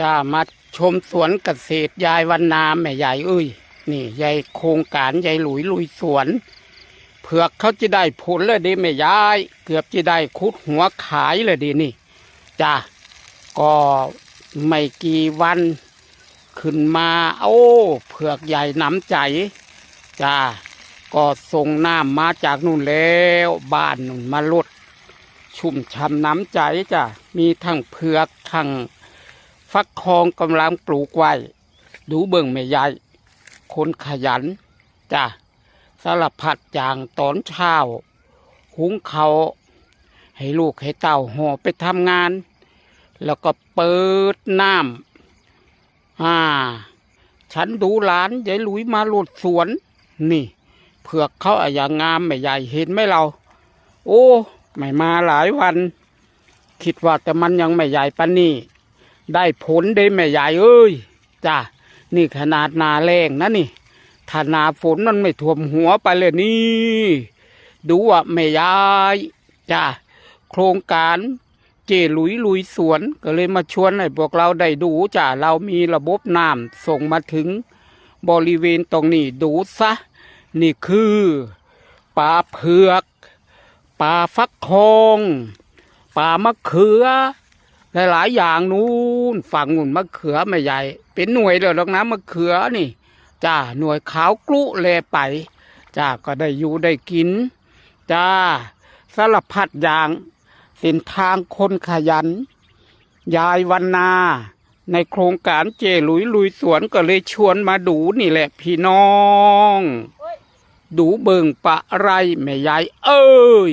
จะมาชมสวนเกษตรยายวันนาแม่ยายเอ้ยนี่ยายโครงการยายหลุยลุยสวนเผือกเขาจะได้ผลเลยดิแม่ยาย เกือบจะได้คุดหัวขายเลยดินี่จ้าก็ไม่กี่วัน ขึ้นมาโอ้เผือกใหญ่น้ำใจจ้าก็ส่งน้ำมาจากนู่นแล้วบ้านนู่นมาลดชุ่มช่ำน้ำใจจ้ะมีทั้งเผือกทั้ง ฟักทองกำลังปลูกไว้ ดูเบิ่งแม่ยายคนขยันจ้ะสารพัดอย่างตอนเช้า หุงเขาวให้ลูกให้เต่าห่อไปทำงาน แล้วก็เปิดน้ำอ่า ฉันดูหลานยายหลุยมาหลดสวน นี่ เผือกเขาอะอย่างงามแม่ใหญ่เห็นไหมเรา โอ้ ไม่มาหลายวัน คิดว่าแต่มันยังไม่ใหญ่ปานนี่ ได้ผลได้แม่ใหญ่เอ้ยจ้านี่ขนาดนาแรงนะนี่ถ้านาฝนมันไม่ท่วมหัวไปเลยนี่ ดูว่าแม่ยายจ้าโครงการเจลุยลุยสวนก็เลยมาชวนให้พวกเราได้ดูจ้าเรามีระบบน้ำส่งมาถึงบริเวณตรงนี้ดูซะ นี่คือปลาเผือกปลาฟักทองปลามะเขือ หลายๆอย่างนู้นฝั่งนู่นมะเขือไม่ใหญ่ เป็นหน่วยเลยหรอกนะมะเขือนี่จ้าหน่วยขาวกลุแลไปจ้าก็ได้อยู่ได้กินจ้าสารพัดอย่างเส้นทางคนขยัน ยายวันนา ในโครงการเจลุยลุยสวนก็เลยชวนมาดูนี่แหละพี่น้อง ดูเบิงปะไรแม่ยายเอ้ย